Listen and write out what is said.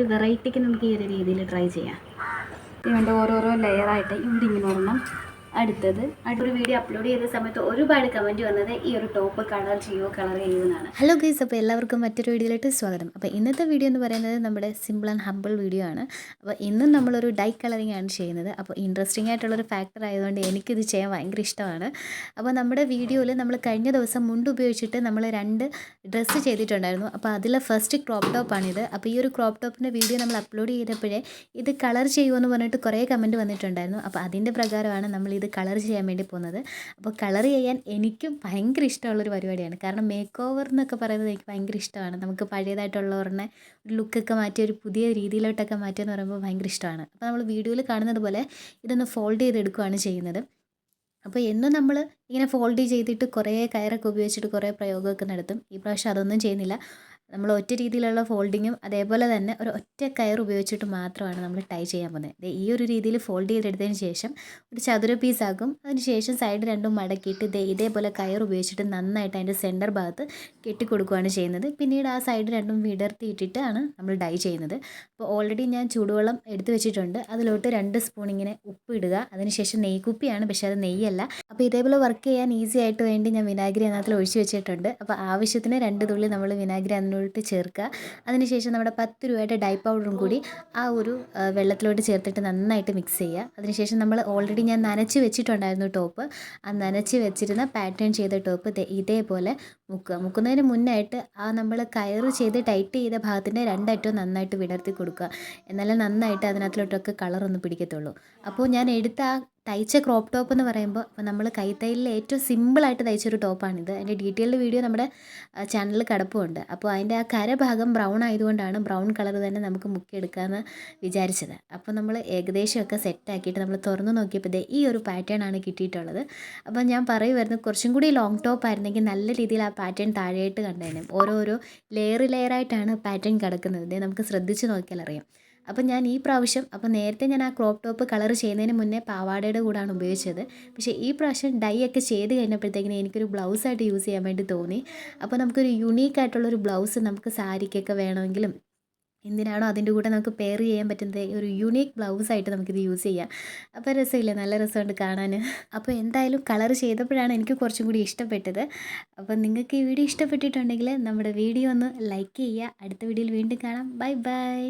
ഒരു വെറൈറ്റിക്ക് നമുക്ക് ഈ ഒരു രീതിയിൽ ട്രൈ ചെയ്യാം. ഇതിന്റെ ഓരോരോ ലെയറായിട്ട് ഇവിടെ ഇങ്ങനെ ഒരെണ്ണം അടുത്തത്. അടുത്തൊരു വീഡിയോ അപ്ലോഡ് ചെയ്ത സമയത്ത് ഒരുപാട് കമന്റ് വന്നത് ഈ ഒരു ടോപ്പ് കളർ ചെയ്യുമോ കളർ ചെയ്യുമെന്നാണ് ഹലോ ഗൈസ് അപ്പോൾ എല്ലാവർക്കും മറ്റൊരു വീഡിയോയിലോട്ട് സ്വാഗതം. അപ്പോൾ ഇന്നത്തെ വീഡിയോ എന്ന് പറയുന്നത് നമ്മുടെ സിമ്പിൾ ആൻഡ് ഹമ്പിൾ വീഡിയോ ആണ്. അപ്പോൾ ഇന്നും നമ്മളൊരു ഡൈ കളറിംഗ് ആണ് ചെയ്യുന്നത്. അപ്പോൾ ഇൻട്രസ്റ്റിംഗ് ആയിട്ടുള്ളൊരു ഫാക്ടർ ആയതുകൊണ്ട് എനിക്കിത് ചെയ്യാൻ ഭയങ്കര ഇഷ്ടമാണ്. അപ്പോൾ നമ്മുടെ വീഡിയോയിൽ നമ്മൾ കഴിഞ്ഞ ദിവസം മുണ്ട് ഉപയോഗിച്ചിട്ട് നമ്മൾ രണ്ട് ഡ്രസ്സ് ചെയ്തിട്ടുണ്ടായിരുന്നു. അപ്പോൾ അതിലെ ഫസ്റ്റ് ക്രോപ്പ് ടോപ്പാണിത് അപ്പോൾ ഈ ഒരു ക്രോപ്പ് ടോപ്പിന്റെ വീഡിയോ നമ്മൾ അപ്ലോഡ് ചെയ്തപ്പോഴേ ഇത് കളർ ചെയ്യുമെന്ന് പറഞ്ഞിട്ട് കുറേ കമന്റ് വന്നിട്ടുണ്ടായിരുന്നു. അപ്പോൾ അതിന്റെ പ്രകാരമാണ് നമ്മൾ ഇത് കളർ ചെയ്യാൻ വേണ്ടി പോകുന്നത്. അപ്പോൾ കളർ ചെയ്യാൻ എനിക്കും ഭയങ്കര ഇഷ്ടമുള്ളൊരു പരിപാടിയാണ്. കാരണം മേക്ക് ഓവർ എന്നൊക്കെ പറയുന്നത് എനിക്ക് ഭയങ്കര ഇഷ്ടമാണ്. നമുക്ക് പഴയതായിട്ടുള്ളവരുടെ ഒരു ലുക്കൊക്കെ മാറ്റി ഒരു പുതിയ രീതിയിലോട്ടൊക്കെ മാറ്റുക എന്ന് പറയുമ്പോൾ ഭയങ്കര ഇഷ്ടമാണ്. അപ്പോൾ നമ്മൾ വീഡിയോയിൽ കാണുന്നത് പോലെ ഇതൊന്ന് ഫോൾഡ് ചെയ്തെടുക്കുകയാണ് ചെയ്യുന്നത്. അപ്പോൾ എന്നും നമ്മൾ ഇങ്ങനെ ഫോൾഡ് ചെയ്തിട്ട് കുറേ കയറൊക്കെ ഉപയോഗിച്ചിട്ട് കുറേ പ്രയോഗമൊക്കെ നടത്തും. ഈ പ്രാവശ്യം അതൊന്നും ചെയ്യുന്നില്ല. നമ്മൾ ഒറ്റ രീതിയിലുള്ള ഫോൾഡിങ്ങും അതേപോലെ തന്നെ ഒരു ഒറ്റ കയർ ഉപയോഗിച്ചിട്ട് മാത്രമാണ് നമ്മൾ ടൈ ചെയ്യാൻ പോകുന്നത്. ഈ ഒരു രീതിയിൽ ഫോൾഡ് ചെയ്തെടുത്തതിന് ശേഷം ഒരു ചതുര പീസാക്കും അതിന് ശേഷം സൈഡ് രണ്ടും മടക്കിയിട്ട് ഇതേ ഇതേപോലെ കയർ ഉപയോഗിച്ചിട്ട് നന്നായിട്ട് അതിന്റെ സെന്റർ ഭാഗത്ത് കെട്ടിക്കൊടുക്കുകയാണ് ചെയ്യുന്നത്. പിന്നീട് ആ സൈഡ് രണ്ടും വിടർത്തിയിട്ടിട്ടാണ് നമ്മൾ ഡൈ ചെയ്യുന്നത്. അപ്പോൾ ഓൾറെഡി ഞാൻ ചൂടുവെള്ളം എടുത്തു വെച്ചിട്ടുണ്ട്. അതിലോട്ട് രണ്ട് സ്പൂൺ ഇങ്ങനെ ഉപ്പ് ഇടുക. അതിനുശേഷം നെയ്ക്കുപ്പിയാണ് പക്ഷേ അത് നെയ്യല്ല. അപ്പോൾ ഇതേപോലെ വർക്ക് ചെയ്യാൻ ഈസി ആയിട്ട് വേണ്ടി ഞാൻ വിനാഗിരി അതിനകത്തിൽ ഒഴിച്ചു വെച്ചിട്ടുണ്ട്. അപ്പോൾ ആവശ്യത്തിന് രണ്ട് തുള്ളി നമ്മൾ വിനാഗിരി അതിനോട്ട് ചേർക്കുക. അതിനുശേഷം നമ്മുടെ പത്ത് രൂപയുടെ ഡൈ പൗഡറും കൂടി ആ ഒരു വെള്ളത്തിലോട്ട് ചേർത്തിട്ട് നന്നായിട്ട് മിക്സ് ചെയ്യുക. അതിനുശേഷം നമ്മൾ ഓൾറെഡി ഞാൻ നനച്ച് വെച്ചിട്ടുണ്ടായിരുന്നു ടോപ്പ്. ആ നനച്ച് വെച്ചിരുന്ന പാറ്റേൺ ചെയ്ത ടോപ്പ് ഇതേപോലെ മുക്കുക. മുക്കുന്നതിന് മുന്നായിട്ട് ആ നമ്മൾ കയറ് ചെയ്ത് ടൈറ്റ് ചെയ്ത ഭാഗത്തിന്റെ രണ്ടറ്റവും നന്നായിട്ട് വിടർത്തി കൊടുക്കുക. എന്നാലേ നന്നായിട്ട് അതിനകത്തിലോട്ടൊക്കെ കളർ ഒന്ന് പിടിക്കത്തുള്ളൂ. അപ്പോൾ ഞാൻ എടുത്ത ആ തയ്ച്ച ക്രോപ്പ് ടോപ്പ് എന്ന് പറയുമ്പോൾ ഇപ്പോൾ നമ്മൾ കൈത്തയ്യലിൽ ഏറ്റവും സിമ്പിളായിട്ട് തയ്ച്ചൊരു ടോപ്പാണിത് അതിന്റെ ഡീറ്റെയിൽഡ് വീഡിയോ നമ്മുടെ ചാനലിൽ കിടപ്പുണ്ട്. അപ്പോൾ അതിന്റെ ആ കരഭാഗം ബ്രൗൺ ആയതുകൊണ്ടാണ് ബ്രൗൺ കളർ തന്നെ നമുക്ക് മുക്കിയെടുക്കാമെന്ന് വിചാരിച്ചത്. അപ്പോൾ നമ്മൾ ഏകദേശമൊക്കെ സെറ്റാക്കിയിട്ട് നമ്മൾ തുറന്നു നോക്കിയപ്പോൾ ദേ ഈ ഒരു പാറ്റേൺ ആണ് കിട്ടിയിട്ടുള്ളത്. അപ്പോൾ ഞാൻ പറയുമായിരുന്നു കുറച്ചും കൂടി ലോങ് ടോപ്പ് ആയിരുന്നെങ്കിൽ നല്ല രീതിയിൽ ആ പാറ്റേൺ താഴെയായിട്ട് കണ്ടേനെ. ഓരോരോ ലെയർ ലെയറായിട്ടാണ് പാറ്റേൺ കിടക്കുന്നത്. നമുക്ക് ശ്രദ്ധിച്ച് നോക്കിയാൽ അറിയാം അപ്പം ഞാൻ ഈ പ്രാവശ്യം അപ്പം നേരത്തെ ഞാൻ ആ ക്രോപ്പ് ടോപ്പ് കളർ ചെയ്യുന്നതിന് മുന്നേ പാവാടയുടെ കൂടാണ് ഉപയോഗിച്ചത്. പക്ഷേ ഈ പ്രാവശ്യം ഡൈ ഒക്കെ ചെയ്ത് കഴിഞ്ഞപ്പോഴത്തേക്കിനും എനിക്കൊരു ബ്ലൗസായിട്ട് യൂസ് ചെയ്യാൻ വേണ്ടി തോന്നി. അപ്പോൾ നമുക്കൊരു യുണീക്ക് ആയിട്ടുള്ളൊരു ബ്ലൗസ് നമുക്ക് സാരിക്കൊക്കെ വേണമെങ്കിലും എന്തിനാണോ അതിന്റെ കൂടെ നമുക്ക് പെയർ ചെയ്യാൻ പറ്റുന്നത് ഒരു യുണീക്ക് ബ്ലൗസായിട്ട് നമുക്കിത് യൂസ് ചെയ്യാം. അപ്പോൾ രസമില്ലേ? നല്ല രസമുണ്ട് കാണാൻ. അപ്പോൾ എന്തായാലും കളർ ചെയ്തപ്പോഴാണ് എനിക്ക് കുറച്ചും കൂടി ഇഷ്ടപ്പെട്ടത്. അപ്പോൾ നിങ്ങൾക്ക് ഈ വീഡിയോ ഇഷ്ടപ്പെട്ടിട്ടുണ്ടെങ്കിൽ നമ്മുടെ വീഡിയോ ഒന്ന് ലൈക്ക് ചെയ്യുക. അടുത്ത വീഡിയോയിൽ വീണ്ടും കാണാം. Bye bye